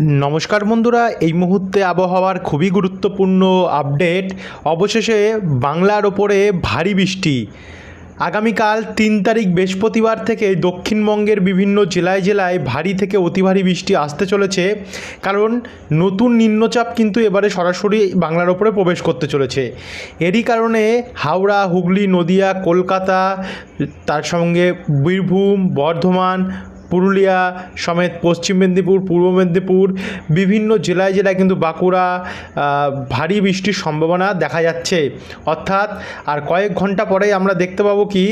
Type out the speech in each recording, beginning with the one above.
নমস্কার বন্ধুরা, এই মুহূর্তে আবহাওয়ার খুবই গুরুত্বপূর্ণ আপডেট। অবশেষে বাংলার ওপরে ভারী বৃষ্টি। আগামীকাল তিন তারিখ বৃহস্পতিবার থেকে দক্ষিণবঙ্গের বিভিন্ন জেলায় জেলায় ভারী থেকে অতি ভারী বৃষ্টি আসতে চলেছে। কারণ নতুন নিম্নচাপ কিন্তু এবারে সরাসরি বাংলার ওপরে প্রবেশ করতে চলেছে। এরই কারণে হাওড়া, হুগলি, নদিয়া, কলকাতা, তার সঙ্গে বীরভূম, বর্ধমান পুরুলিয়া সমেত পশ্চিম মেদিনীপুর, পূর্ব মেদিনীপুর, বিভিন্ন জেলায় জেলায় কিন্তু বাঁকুড়া ভারী বৃষ্টির সম্ভাবনা দেখা যাচ্ছে। অর্থাৎ আর কয়েক ঘণ্টা পরেই আমরা দেখতে পাবো কি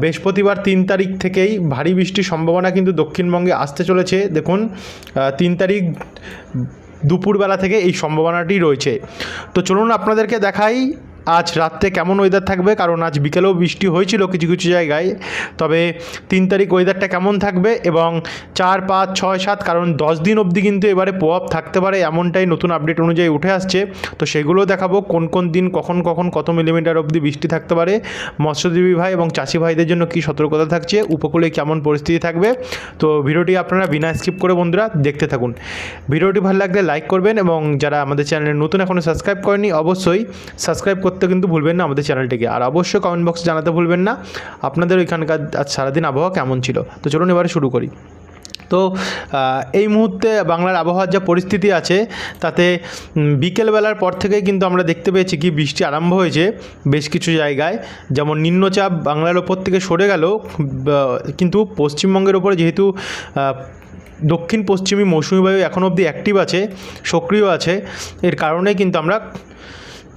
বৃহস্পতিবার তিন তারিখ থেকেই ভারী বৃষ্টির সম্ভাবনা কিন্তু দক্ষিণবঙ্গে আসতে চলেছে। দেখুন তিন তারিখ দুপুরবেলা থেকে এই সম্ভাবনাটি রয়েছে। তো চলুন আপনাদেরকে দেখাই আজ রাত্রে কেমন ওয়েদার থাকবে? কারণ আজ বিকেলেও বৃষ্টি হয়েছিল কিছু কিছু জায়গায়। তবে তিন তারিখ ওয়েদারটা কেমন থাকবে এবং চার, পাঁচ, ছয়, সাত, কারণ দশ দিন অবধি কিন্তু এবারে প্রভাব থাকতে পারে এমনটাই নতুন আপডেট অনুযায়ী উঠে আসছে। তো সেগুলো দেখাবো, কোন কোন দিন কখন কখন কত মিলিমিটার অবধি বৃষ্টি থাকতে পারে, মৎস্যজীবী ভাই এবং চাষি ভাইদের জন্য কী সতর্কতা থাকছে, উপকূলে কেমন পরিস্থিতি থাকবে। তো ভিডিওটি আপনারা বিনা স্কিপ করে বন্ধুরা দেখতে থাকুন। ভিডিওটি ভালো লাগলে লাইক করবেন এবং যারা আমাদের চ্যানেলে নতুন এখনও সাবস্ক্রাইব করেনি অবশ্যই সাবস্ক্রাইব করতে কিন্তু ভুলবেন না আমাদের চ্যানেলটিকে। আর অবশ্যই কমেন্ট বক্সে জানাতে ভুলবেন না। আপনাদের ওইখানকার আজ সারাদিন আবহাওয়া কেমন ছিল? তো চলুন এবারে শুরু করি। তো এই মুহূর্তে বাংলার আবহাওয়ার যা পরিস্থিতি আছে, তাতে বিকেলবেলার পর থেকেই কিন্তু আমরা দেখতে পেয়েছি কি বৃষ্টি আরম্ভ হয়েছে বেশ কিছু জায়গায়। যেমন নিম্নচাপ বাংলার ওপর থেকে সরে গেল কিন্তু পশ্চিমবঙ্গের ওপরে যেহেতু দক্ষিণ পশ্চিমী মৌসুমি বায়ু এখন অবধি অ্যাক্টিভ আছে, সক্রিয় আছে, এর কারণে কিন্তু আমরা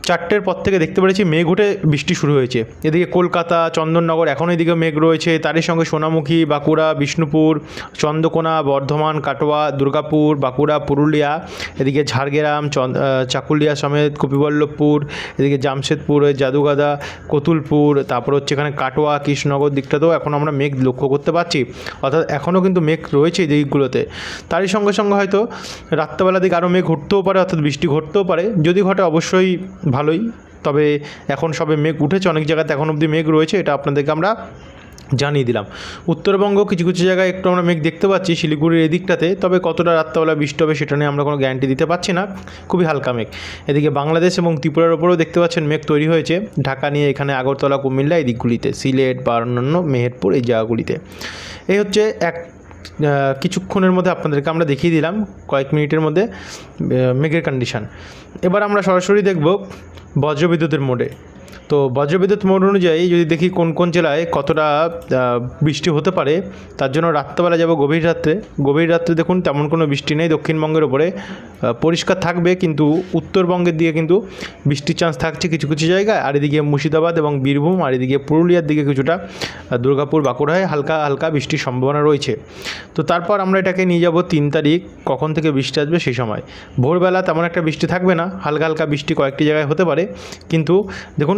চারটের পর থেকে দেখতে পেরেছি মেঘ উঠে বৃষ্টি শুরু হয়েছে। এদিকে কলকাতা, চন্দননগর এখন এদিকে মেঘ রয়েছে। তারই সঙ্গে সোনামুখী, বাঁকুড়া, বিষ্ণুপুর, চন্দ্রকোনা, বর্ধমান, কাটোয়া, দুর্গাপুর, বাঁকুড়া, পুরুলিয়া, এদিকে ঝাড়গ্রাম চাকুলিয়া সমেত কপিবল্লভপুর এদিকে জামশেদপুর জাদুগাদা কতুলপুর, তারপর হচ্ছে এখানে কাটোয়া, কৃষ্ণনগর দিকটাতেও এখন আমরা মেঘ লক্ষ্য করতে পারছি। অর্থাৎ এখনও কিন্তু মেঘ রয়েছে এই দিকগুলোতে। তারই সঙ্গে সঙ্গে হয়তো রাত্রেবেলা দিকে আরও মেঘ ঘটতেও পারে, অর্থাৎ বৃষ্টি ঘটতেও পারে। যদি ঘটে অবশ্যই ভালোই। তবে এখন সবে মেঘ উঠেছে, অনেক জায়গাতে এখন অবধি মেঘ রয়েছে, এটা আপনাদেরকে আমরা জানিয়ে দিলাম। উত্তরবঙ্গ কিছু কিছু জায়গায় একটু আমরা মেঘ দেখতে পাচ্ছি, শিলিগুড়ির এদিকটাতে, তবে কতটা রাত্রেবেলা বৃষ্টি হবে সেটা নিয়ে আমরা কোনো গ্যারান্টি দিতে পারছি না। খুবই হালকা মেঘ। এদিকে বাংলাদেশ এবং ত্রিপুরার ওপরেও দেখতে পাচ্ছেন মেঘ তৈরি হয়েছে। ঢাকা নিয়ে এখানে আগরতলা, কুমিল্লা এই দিকগুলিতে সিলেট বা অন্যান্য মেহেরপুর এই জায়গাগুলিতে। এই হচ্ছে এক কিছুক্ষণের মধ্যে আপনাদেরকে আমরা দেখিয়ে দিলাম, কয়েক মিনিটের মধ্যে মেঘের কন্ডিশান এবার আমরা সরাসরি দেখব বজ্রবিদ্যুতের মোডে তো বজ্রবিদ্যুৎ মোড অনুযায়ী যদি দেখি কোন কোন জেলায় কতটা বৃষ্টি হতে পারে, তার জন্য রাত্রেবেলা যাব গভীর রাত্রে। গভীর রাত্রে দেখুন তেমন কোনো বৃষ্টি নেই, দক্ষিণবঙ্গের ওপরে পরিষ্কার থাকবে, কিন্তু উত্তরবঙ্গের দিকে কিন্তু বৃষ্টির চান্স থাকছে কিছু কিছু জায়গায়। আর এদিকে মুর্শিদাবাদ এবং বীরভূম, আর এদিকে পুরুলিয়ার দিকে কিছুটা দুর্গাপুর, বাঁকুড়ায় হালকা হালকা বৃষ্টির সম্ভাবনা রয়েছে। তো তারপর আমরা এটাকে নিয়ে যাব তিন তারিখ, কখন থেকে বৃষ্টি আসবে সেই সময়। ভোরবেলা তেমন একটা বৃষ্টি থাকবে না, হালকা হালকা বৃষ্টি কয়েকটি জায়গায় হতে পারে, কিন্তু দেখুন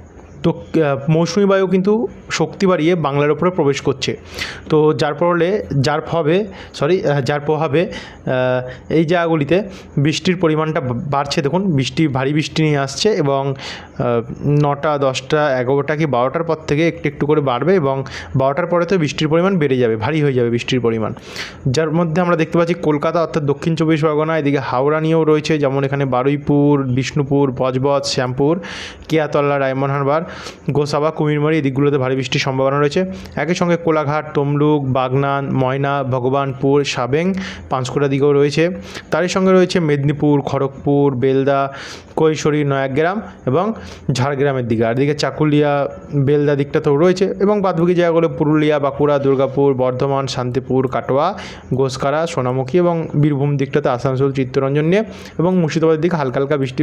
তো মৌসুমি বায়ু কিন্তু শক্তি বাড়িয়ে বাংলার উপরে প্রবেশ করছে। তো যার ফলে, যার হবে সরি যার প্রভাবে এই জায়গাগুলিতে বৃষ্টির পরিমাণটা বাড়ছে। দেখুন, বৃষ্টি, ভারী বৃষ্টি নিয়ে আসছে এবং নটা, দশটা, এগারোটা কি বারোটার পর থেকে একটু একটু করে বাড়বে এবং বারোটার পরে তো বৃষ্টির পরিমাণ বেড়ে যাবে, ভারী হয়ে যাবে বৃষ্টির পরিমাণ। যার মধ্যে আমরা দেখতে পাচ্ছি কলকাতা অর্থাৎ দক্ষিণ চব্বিশ পরগনা, এদিকে হাওড়া নিয়েও রয়েছে, যেমন এখানে বারুইপুর, বিষ্ণুপুর, বজবজ, শ্যামপুর, কেয়াতলা ডায়মন্ড হারবার গোসাবা, কুমিরমারি এই দিকগুলোতে ভারী বৃষ্টির সম্ভাবনা রয়েছে। একই সঙ্গে কোলাঘাট, তমলুক, বাগনান, ময়না, ভগবানপুর, সাবেং পাঁশকুড়া দিকেও রয়েছে। তারই সঙ্গে রয়েছে মেদিনীপুর, খড়গপুর, বেলদা, কৈশোরী, নয়াগ্রাম এবং ঝাড়গ্রামের দিকে। আর দিকে চাকুলিয়া, বেলদা দিকটাতেও রয়েছে এবং বাদবাকি জায়গাগুলো পুরুলিয়া, বাঁকুড়া, দুর্গাপুর, বর্ধমান, শান্তিপুর, কাটোয়া, গোসকারা, সোনামুখী এবং বীরভূম দিকটাতে আসানসোল, চিত্তরঞ্জন নিয়ে এবং মুর্শিদাবাদের দিকে হালকা হালকা বৃষ্টি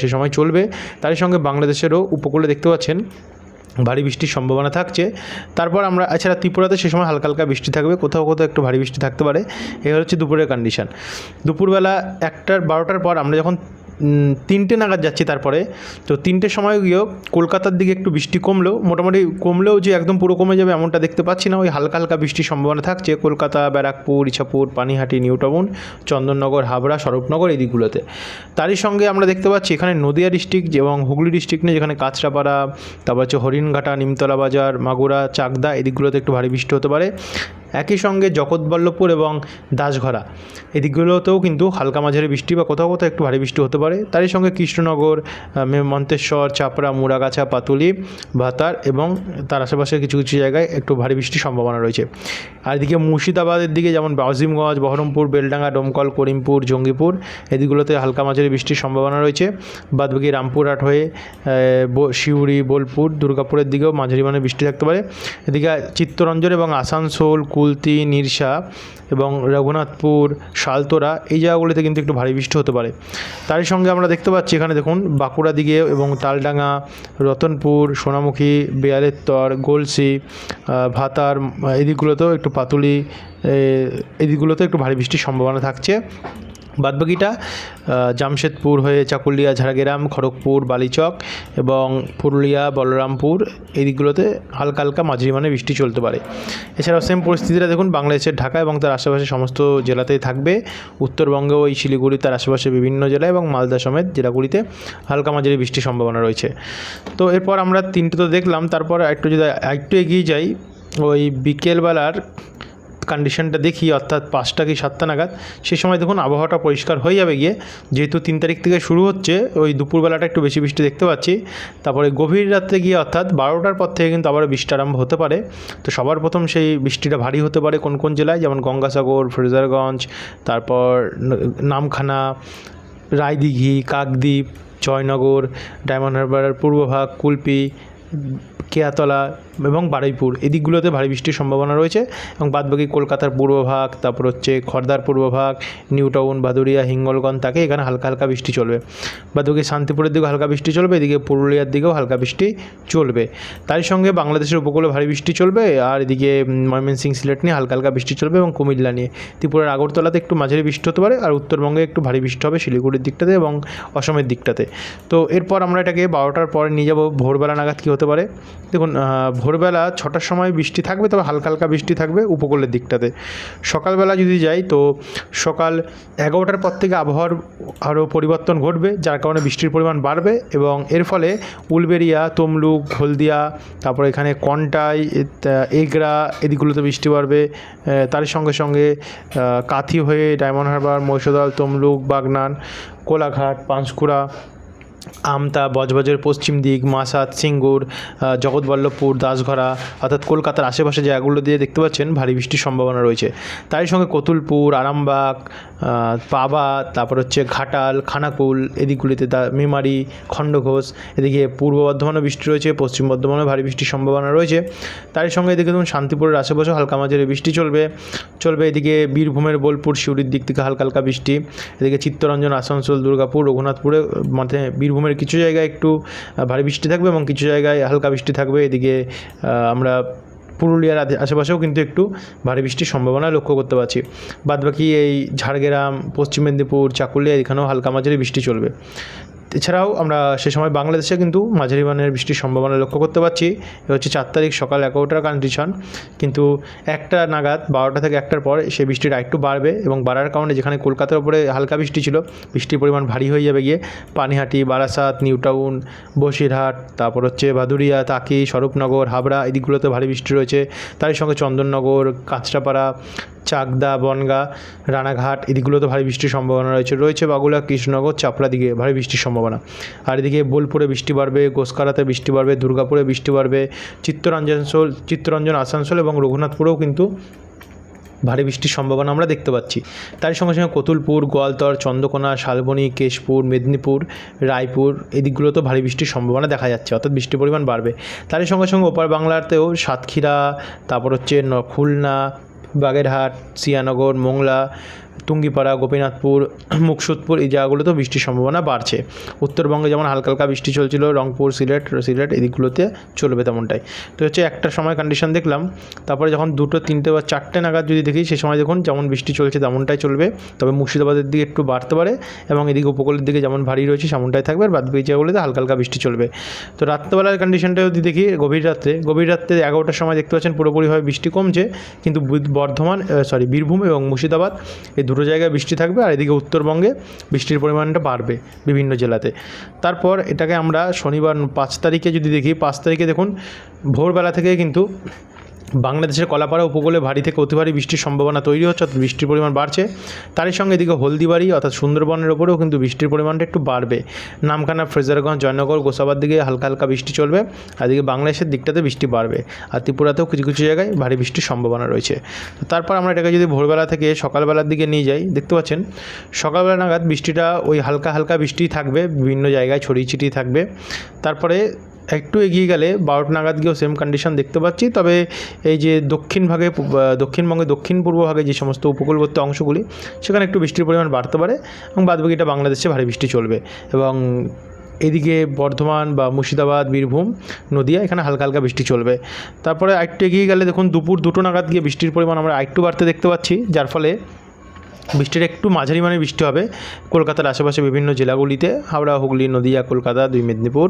সে সময় চলবে। তারই সঙ্গে বাংলাদেশেরও উপকূলে দেখতে পাচ্ছেন ভারী বৃষ্টির সম্ভাবনা থাকছে। তারপর আমরা, এছাড়া ত্রিপুরাতে সে সময় হালকা হালকা বৃষ্টি থাকবে, কোথাও কোথাও একটু ভারী বৃষ্টি থাকতে পারে। এই হচ্ছে দুপুরের কন্ডিশান দুপুরবেলা একটার বারোটার পর আমরা যখন তিনটে নাগাদ যাচ্ছি তারপরে। তো তিনটের সময় গিয়েও কলকাতার দিকে একটু বৃষ্টি কমলেও, মোটামুটি কমলেও যে একদম পুরো কমে যাবে এমনটা দেখতে পাচ্ছি না। ওই হালকা হালকা বৃষ্টির সম্ভাবনা থাকছে কলকাতা, ব্যারাকপুর, ইছাপুর, পানিহাটি নিউ টাউন চন্দননগর, হাবড়া, স্বরূপনগর এই দিকগুলোতে। তারই সঙ্গে আমরা দেখতে পাচ্ছি এখানে নদিয়া ডিস্ট্রিক্ট এবং হুগলি ডিস্ট্রিক্ট নিয়ে যেখানে কাঁচরাপাড়া, তারপর হচ্ছে হরিণঘাটা, নিমতলা বাজার, মাগুরা, চাকদা এদিকগুলোতে একটু ভারী বৃষ্টি হতে পারে। একই সঙ্গে জগৎবল্লভপুর এবং দাসঘরা। এদিকগুলোতেও কিন্তু হালকা মাঝারি বৃষ্টি বা কোথাও কোথাও একটু ভারী বৃষ্টি হতে পারে। তারই সঙ্গে কৃষ্ণনগর মন্তেশ্বর, চাপড়া, মুড়াগাছা, পাতুলি, ভাতার এবং তার আশেপাশের কিছু কিছু জায়গায় একটু ভারী বৃষ্টির সম্ভাবনা রয়েছে। আর এদিকে মুর্শিদাবাদের দিকে যেমন বাউজিমগঞ্জ বহরমপুর, বেলডাঙ্গা, ডোমকল, করিমপুর, জঙ্গিপুর, এদিকগুলোতে হালকা মাঝারি বৃষ্টির সম্ভাবনা রয়েছে। বাদবাকি রামপুরহাট হয়ে সিউড়ি, বোলপুর, দুর্গাপুরের দিকেও মাঝারি মানে বৃষ্টি থাকতে পারে। এদিকে চিত্তরঞ্জন এবং আসানসোল কুলতি, নির্সা এবং রঘুনাথপুর, শালতোরা এই জায়গাগুলিতে কিন্তু একটু ভারী বৃষ্টি হতে পারে। তারই সঙ্গে আমরা দেখতে পাচ্ছি এখানে দেখুন বাঁকুড়া দিকে এবং তালডাঙ্গা, রতনপুর, সোনামুখী, বেয়ালেত্তর তর গোলসি ভাতার, এদিকগুলোতেও একটু পাতুলি এদিকগুলোতে একটু ভারী বৃষ্টির সম্ভাবনা থাকছে। বাদবাকিটা জামশেদপুর হয়ে চাকুলিয়া, ঝাড়গ্রাম, খড়গপুর, বালিচক এবং পুরুলিয়া, বলরামপুর, এই দিকগুলোতে হালকা হালকা মাঝারি মানে বৃষ্টি চলতে পারে। এছাড়াও সেম পরিস্থিতিটা দেখুন বাংলাদেশের ঢাকা এবং তার আশেপাশে সমস্ত জেলাতেই থাকবে। উত্তরবঙ্গেও এই শিলিগুড়ি, তার আশেপাশে বিভিন্ন জেলা এবং মালদা সমেত জেলাগুলিতে হালকা মাঝারি বৃষ্টির সম্ভাবনা রয়েছে। তো এরপর আমরা তিনটে তো দেখলাম, তারপর একটু যদি একটু এগিয়ে যাই, ওই বিকেলবেলার কন্ডিশনটা দেখি, অর্থাৎ পাঁচটা কি সাতটা নাগাদ সেই সময় দেখুন আবহাওয়াটা পরিষ্কার হয়ে যাবে গিয়ে। যেহেতু তিন তারিখ থেকে শুরু হচ্ছে, ওই দুপুরবেলাটা একটু বেশি বৃষ্টি দেখতে পাচ্ছি। তারপরে গভীর রাত্রে গিয়ে অর্থাৎ বারোটার পর থেকে কিন্তু আবার বৃষ্টি আরম্ভ হতে পারে। তো সবার প্রথম সেই বৃষ্টিটা ভারী হতে পারে কোন কোন জেলায়, যেমন গঙ্গাসাগর, ফ্রেজারগঞ্জ, তারপর নামখানা, রায়দিঘি, কাকদ্বীপ, জয়নগর, ডায়মন্ড হারবারের পূর্বভাগ কুলপি, কেয়াতলা এবং বারুইপুর। এই দিকগুলোতে ভারী বৃষ্টির সম্ভাবনা রয়েছে এবং বাদবাকি কলকাতার পূর্বভাগ তারপর হচ্ছে খড়দার পূর্বভাগ নিউ টাউন ভাদুরিয়া হিঙ্গলগঞ্জ তাকে এখানে হালকা হালকা বৃষ্টি চলবে। বাদবাকি শান্তিপুরের দিকেও হালকা বৃষ্টি চলবে, এদিকে পুরুলিয়ার দিকেও হালকা বৃষ্টি চলবে। তারই সঙ্গে বাংলাদেশের উপকূলে ভারী বৃষ্টি চলবে আর এদিকে ময়মনসিং, সিলেট নিয়ে হালকা হালকা বৃষ্টি চলবে এবং কুমিল্লা নিয়ে। ত্রিপুরার আগরতলাতে একটু মাঝারি বৃষ্টি হতে পারে আর উত্তরবঙ্গে একটু ভারী বৃষ্টি হবে শিলিগুড়ির দিকটাতে এবং অসমের দিকটাতে। তো এরপর আমরা এটাকে বারোটার পরে নিয়ে যাব। ভোরবেলা নাগাদ কী হতে পারে? দেখুন ভোরবেলা ছটার সময় বৃষ্টি থাকবে, তবে হালকা হালকা বৃষ্টি থাকবে উপকূলের দিকটাতে। সকালবেলা যদি যাই, তো সকাল এগারোটার পর থেকে আবহাওয়ার আরও পরিবর্তন ঘটবে, যার কারণে বৃষ্টির পরিমাণ বাড়বে এবং এর ফলে উলবেরিয়া তমলুক, হলদিয়া, তারপর এখানে কন্টাই এগরা এদিকগুলোতে বৃষ্টি বাড়বে। তার সঙ্গে সঙ্গে কাথি হয়ে ডায়মন্ড হারবার, মহিষাদল, তমলুক, বাগনান, কোলাঘাট, পাঁশকুড়া আমতা, বজবজের পশ্চিম দিক মাসাত সিঙ্গুর জগৎবল্লভপুর, দাসঘরা, অর্থাৎ কলকাতার আশেপাশে জায়গাগুলো দিয়ে দেখতে পাচ্ছেন, ভারী বৃষ্টির সম্ভাবনা রয়েছে। তারই সঙ্গে কতুলপুর, আরামবাগ পাবা, তারপর হচ্ছে ঘাটাল, খানাকুল এদিকগুলিতে মেমারি, খণ্ডঘোষ, এদিকে পূর্ব বর্ধমানে বৃষ্টি রয়েছে, পশ্চিম বর্ধমানে ভারী বৃষ্টির সম্ভাবনা রয়েছে। তারই সঙ্গে এদিকে ধরুন শান্তিপুরের আশেপাশে হালকা মাঝারি বৃষ্টি চলবে। চলবে এদিকে বীরভূমের বোলপুর, সিউড়ির দিক থেকে হালকা হালকা বৃষ্টি। এদিকে চিত্তরঞ্জন, আসানসোল, দুর্গাপুর, রঘুনাথপুরে মানে বীরভূমের কিছু জায়গায় একটু ভারী বৃষ্টি থাকবে এবং কিছু জায়গায় হালকা বৃষ্টি থাকবে। এদিকে আমরা পুরুলিয়ার আশেপাশেও কিন্তু একটু ভারী বৃষ্টির সম্ভাবনা লক্ষ্য করতে পারছি। বাদবাকি এই ঝাড়গ্রাম, পশ্চিম মেদিনীপুর, চাকুলিয়া, এখানেও হালকা মাঝারি বৃষ্টি চলবে। এছাড়াও আমরা সে সময় বাংলাদেশে কিন্তু মাঝারি মানের বৃষ্টির সম্ভাবনা লক্ষ্য করতে পারছি। এ হচ্ছে চার তারিখ সকাল এগারোটার কন্ডিশন কিন্তু একটা নাগাদ বারোটা থেকে একটার পর সেই বৃষ্টিটা একটু বাড়বে এবং বাড়ার কারণে যেখানে কলকাতার উপরে হালকা বৃষ্টি ছিল, বৃষ্টির পরিমাণ ভারী হয়ে যাবে গিয়ে পানিহাটি, বারাসাত, নিউ টাউন, বসিরহাট, তারপর হচ্ছে ভাদুরিয়া, তাকি, স্বরূপনগর, হাবড়া এই দিকগুলোতে ভারী বৃষ্টি রয়েছে। তারই সঙ্গে চন্দননগর, কাঁচরাপাড়া, চাকদা, বনগা, রানাঘাট এদিকগুলোতে ভারী বৃষ্টির সম্ভাবনা রয়েছে। রয়েছে বাগুলা কৃষ্ণনগর চাপড়া দিকে ভারী বৃষ্টির সম্ভাবনা। আর এদিকে বোলপুরে বৃষ্টি বাড়বে গোসকারাতে বৃষ্টি বাড়বে, দুর্গাপুরে বৃষ্টি বাড়বে চিত্তরঞ্জনসোল চিত্তরঞ্জন আসানসোল এবং রঘুনাথপুরেও কিন্তু ভারী বৃষ্টির সম্ভাবনা আমরা দেখতে পাচ্ছি। তার সঙ্গে সঙ্গে কতুলপুর, গোয়ালতর, চন্দ্রকোনা, শালবনী, কেশপুর, মেদিনীপুর, রায়পুর এই দিকগুলোতেও ভারী বৃষ্টির সম্ভাবনা দেখা যাচ্ছে, অর্থাৎ বৃষ্টির পরিমাণ বাড়বে। তারই সঙ্গে সঙ্গে ওপার বাংলাতেও সাতক্ষীরা, তারপর হচ্ছে খুলনা, বাগেরহাট, সিয়ানগর, মোংলা টুঙ্গিপাড়া গোপীনাথপুর, মুকসুদপুর এই জায়গাগুলোতেও বৃষ্টির সম্ভাবনা বাড়ছে। উত্তরবঙ্গে যেমন হালকা হালকা বৃষ্টি চলছিল, রংপুর, সিলেট সিলেট এদিকগুলোতে চলবে তেমনটাই। তো হচ্ছে একটা সময় কন্ডিশন দেখলাম, তারপরে যখন দুটো, তিনটে বা চারটে নাগাদ যদি দেখি, সে সময় দেখুন যেমন বৃষ্টি চলছে তেমনটাই চলবে। তবে মুর্শিদাবাদের দিকে একটু বাড়তে পারে এবং এদিকে উপকূলের দিকে যেমন ভারী রয়েছে সেমনটাই থাকবে আর বাদ বাকি জায়গাগুলোতে হালকা হালকা বৃষ্টি চলবে। তো রাত্রেবেলার কন্ডিশনটা যদি দেখি গভীর রাত্রে গভীর রাত্রে এগারোটার সময় দেখতে পাচ্ছেন পুরোপুরিভাবে বৃষ্টি কমছে, কিন্তু বর্ধমান সরি বীরভূম এবং মুর্শিদাবাদ দুটো জায়গায় বৃষ্টি থাকবে আর এদিকে উত্তরবঙ্গে বৃষ্টির পরিমাণটা বাড়বে বিভিন্ন জেলাতে। তারপর এটাকে আমরা শনিবার পাঁচ তারিখে যদি দেখি, পাঁচ তারিখে দেখুন, ভোরবেলা থেকে কিন্তু বাংলাদেশের কলাপাড়া উপকূলে ভারী থেকে অতি ভারী বৃষ্টির সম্ভাবনা তৈরি হচ্ছে, অর্থাৎ বৃষ্টির পরিমাণ বাড়ছে। তারই সঙ্গে এদিকে হলদিবাড়ি, অর্থাৎ সুন্দরবনের ওপরেও কিন্তু বৃষ্টির পরিমাণটা একটু বাড়বে। নামখানা, ফ্রেজারগঞ্জ, জয়নগর, গোসাবার দিকে হালকা হালকা বৃষ্টি চলবে, আর এদিকে বাংলাদেশের দিকটাতে বৃষ্টি বাড়বে। আর ত্রিপুরাতেও কিছু কিছু জায়গায় ভারী বৃষ্টির সম্ভাবনা রয়েছে। তারপর আমরা এটাকে যদি ভোরবেলা থেকে সকালবেলার দিকে নিয়ে যাই, দেখতে পাচ্ছেন, সকালবেলা নাগাদ বৃষ্টিটা ওই হালকা হালকা বৃষ্টি থাকবে, বিভিন্ন জায়গায় ছড়িয়ে ছিটিয়ে থাকবে। তারপরে একটু এগিয়ে গেলে বারোটা নাগাদ গিয়েও সেম কন্ডিশন দেখতে পাচ্ছি। তবে এই যে দক্ষিণ ভাগে, দক্ষিণবঙ্গে দক্ষিণ পূর্ব ভাগে যে সমস্ত উপকূলবর্তী অংশগুলি, সেখানে একটু বৃষ্টির পরিমাণ বাড়তে পারে এবং বাদবাকিটা বাংলাদেশে ভারী বৃষ্টি চলবে। এবং এদিকে বর্ধমান বা মুর্শিদাবাদ, বীরভূম, নদিয়া, এখানে হালকা হালকা বৃষ্টি চলবে। তারপরে আরেকটু এগিয়ে গেলে দেখুন, দুপুর দুটো নাগাদ গিয়ে বৃষ্টির পরিমাণ আমরা আরেকটু বাড়তে দেখতে পাচ্ছি। যার ফলে বৃষ্টির একটু মাঝারি মানে বৃষ্টি হবে। কলকাতার আশেপাশে বিভিন্ন জেলাগুলিতে, হাওড়া, হুগলি, নদিয়া, কলকাতা, দুই মেদিনীপুর,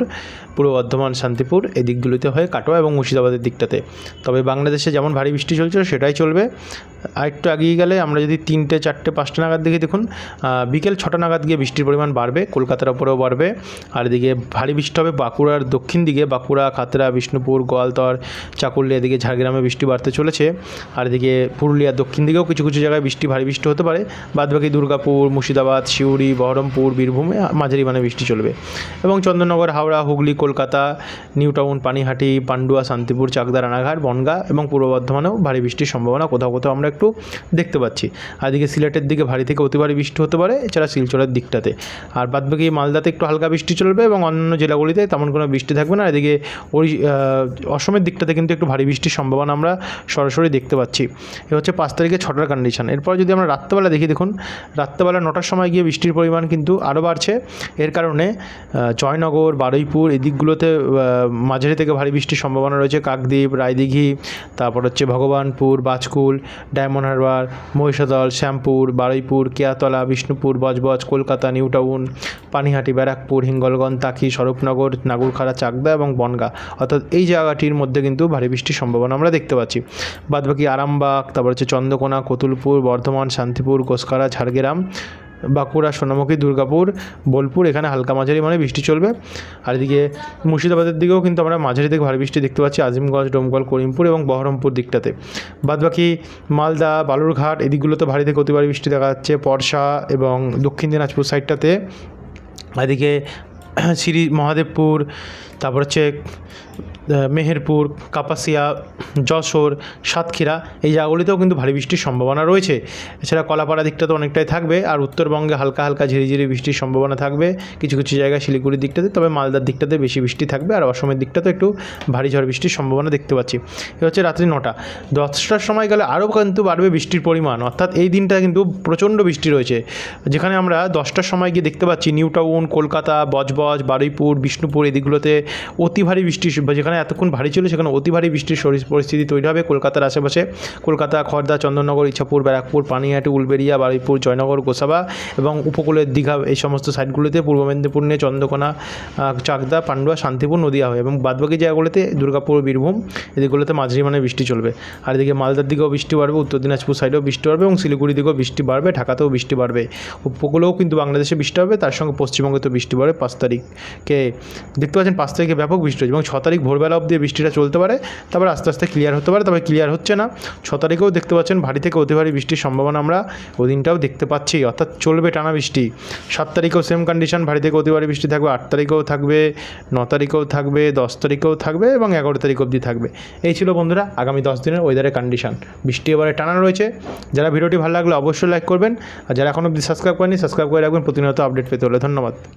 পূর্ব বর্ধমান, শান্তিপুর এই দিকগুলিতে হয়ে কাটোয়া এবং মুর্শিদাবাদের দিকটাতে। তবে বাংলাদেশে যেমন ভারী বৃষ্টি চলছে সেটাই চলবে। আরেকটু এগিয়ে গেলে আমরা যদি তিনটে, চারটে, পাঁচটা নাগাদ দিকে দেখুন বিকেল ছটা নাগাদ গিয়ে বৃষ্টির পরিমাণ বাড়বে, কলকাতার ওপরেও বাড়বে। আর এদিকে ভারী বৃষ্টি হবে বাঁকুড়ার দক্ষিণ দিকে, বাঁকুড়া, খাতড়া, বিষ্ণুপুর, গোয়ালতর, চাকুলিয়া, এদিকে ঝাড়গ্রামে বৃষ্টি বাড়তে চলেছে। আর এদিকে পুরুলিয়ার দক্ষিণ দিকেও কিছু কিছু জায়গায় বৃষ্টি, ভারী বৃষ্টি হতে পারে। বাদবাকি দুর্গাপুর, মুর্শিদাবাদ, সিউড়ি, বহরমপুর, বীরভূমে মাঝারি মানে বৃষ্টি চলবে। এবং চন্দননগর, হাওড়া, হুগলি, কলকাতা নিউ টাউন পানিহাটি, পান্ডুয়া, শান্তিপুর, চাকদা, রানাঘাট, বনগাঁ এবং পূর্ব বর্ধমানেও ভারী বৃষ্টির সম্ভাবনা। কোথাও কোথাও আমরা একটু দেখতে পাচ্ছি। আর এদিকে সিলেটের দিকে ভারী থেকে অতি ভারী বৃষ্টি হতে পারে, এছাড়া শিলচরের দিকটাতে। আর বাদবাকি মালদাতে একটু হালকা বৃষ্টি চলবে এবং অন্যান্য জেলাগুলিতে তেমন কোনো বৃষ্টি থাকবে না। এদিকে ওই অসমের দিকটাতে কিন্তু একটু ভারী বৃষ্টির সম্ভাবনা আমরা সরাসরি দেখতে পাচ্ছি। এ হচ্ছে পাঁচ তারিখে ছটার কন্ডিশন এরপর যদি আমরা রাত্রেবেলা দেখি দেখুন। রাত্রেবেলা নটার সময় গিয়ে বৃষ্টির পরিমাণ কিন্তু আরও বাড়ছে। এর কারণে জয়নগর, বারুইপুর এই দিকগুলোতে মাঝারি থেকে ভারী বৃষ্টির সম্ভাবনা রয়েছে। কাকদ্বীপ, রায়দিঘি, তারপর হচ্ছে Bhagabanpur, Bajkul, diamond Harbour, Mahishadal, Shyampur, Baruipur, Keyatala, Bishnupur, Budge Budge, Kolkata, new town, Panihati, Barrackpore, Hingalganj, Taki, Swarupnagar, Nagurkhara, Chakdah এবং বনগা। অর্থাৎ এই জায়গাটির মধ্যে কিন্তু ভারী বৃষ্টির সম্ভাবনা আমরা দেখতে পাচ্ছি। বাদবাকি আরামবাগ, তারপর হচ্ছে চন্দ্রকোনা, কতুলপুর, বর্ধমান, শান্তিপুর গোসকারা ঝাড়গ্রাম, বাঁকুড়া, সোনামুখী, দুর্গাপুর, বোলপুর, এখানে হালকা মাঝারি মানে বৃষ্টি চলবে। আর এদিকে মুর্শিদাবাদের দিকেও কিন্তু আমরা মাঝারি থেকে ভারী বৃষ্টি দেখতে পাচ্ছি, আজিমগঞ্জ, ডোমকল, করিমপুর এবং বহরমপুর দিকটাতে। বাদবাকি মালদা, বালুরঘাট, এদিকগুলোতে ভারী থেকে অতি ভারী বৃষ্টি দেখা যাচ্ছে পরশা এবং দক্ষিণ দিনাজপুর সাইডটাতে। এদিকে শ্রী মহাদেবপুর, তারপর হচ্ছে মেহেরপুর, কাপাসিয়া, যশোর, সাতক্ষীরা, এই জায়গাগুলিতেও কিন্তু ভারী বৃষ্টির সম্ভাবনা রয়েছে। এছাড়া কলাপাড়া দিকটা তো অনেকটাই থাকবে, আর উত্তরবঙ্গে হালকা হালকা ঝিরিঝিরি বৃষ্টির সম্ভাবনা থাকবে। কিছু কিছু জায়গায় শিলিগুড়ির দিকটাতে, তবে মালদার দিকটাতে বেশি বৃষ্টি থাকবে, আর অসমের দিকটাতে একটু ভারী ঝড় বৃষ্টির সম্ভাবনা দেখতে পাচ্ছি। এ হচ্ছে রাত্রি নটা। দশটার সময় গেলে আরও কিন্তু বাড়বে বৃষ্টির পরিমাণ, অর্থাৎ এই দিনটা কিন্তু প্রচণ্ড বৃষ্টি রয়েছে। যেখানে আমরা দশটার সময় গিয়ে দেখতে পাচ্ছি, নিউ টাউন, কলকাতা, বজবজ, বারুইপুর, বিষ্ণুপুর এদিকগুলোতে অতি ভারী বৃষ্টি, যেখানে এতক্ষণ ভারী ছিল, সেখানে অতি ভারী বৃষ্টির পরিস্থিতি তৈরি হবে। কলকাতার আশেপাশে কলকাতা খড়দা চন্দননগর ইচ্ছাপুর ব্যারাকপুর পানিহাটি উলবেড়িয়া বারুইপুর, জয়নগর, গোসাবা এবং উপকূলের দীঘা এই সমস্ত সাইডগুলিতে পূর্ব মেদিনীপুর নিয়ে চন্দ্রকোনা চাকদা, পান্ডুয়া, শান্তিপুর, নদীয়া হয় এবং বাদবাকি জায়গাগুলিতে দুর্গাপুর, বীরভূম এদিকগুলোতে মাঝারি মানে বৃষ্টি চলবে। আর এদিকে মালদার দিকেও বৃষ্টি বাড়বে, উত্তর দিনাজপুর সাইডেও বৃষ্টি বাড়বে এবং শিলিগুড়ি দিকেও বৃষ্টি বাড়বে, ঢাকাতেও বৃষ্টি বাড়বে। উপকূলেও কিন্তু বাংলাদেশে বৃষ্টি হবে, তার সঙ্গে পশ্চিমবঙ্গে তো বৃষ্টি বাড়বে পাঁচ তারিখকে। দেখতে পাচ্ছেন পাঁচ তারিখে ব্যাপক বৃষ্টি হচ্ছে এবং ছ তারিখ ভোরবেলা অবধি বৃষ্টিটা চলতে পারে, তারপর আস্তে আস্তে ক্লিয়ার হতে পারে, তবে ক্লিয়ার হচ্ছে না। ছ তারিখেও দেখতে পাচ্ছেন ভারী থেকে অতি ভারী বৃষ্টির সম্ভাবনা আমরা ওই দিনটাও দেখতে পাচ্ছি, অর্থাৎ চলবে টানা বৃষ্টি। সাত তারিখেও সেম কন্ডিশন ভারী থেকে অতি ভারী বৃষ্টি থাকবে, আট তারিখেও থাকবে, ন তারিখেও থাকবে, দশ তারিখেও থাকবে এবং এগারো তারিখ অবধি থাকবে। এই ছিল বন্ধুরা আগামী দশ দিনের ওয়েদারের কন্ডিশন বৃষ্টি এবারে টানা রয়েছে। যারা ভিডিওটি ভালো লাগলে অবশ্যই লাইক করবেন, আর যারা এখনও অবধি সাবস্ক্রাইব করেনি সাবস্ক্রাইব করে রাখবেন, প্রতিনিয়ত আপডেট পেতে হলে। ধন্যবাদ।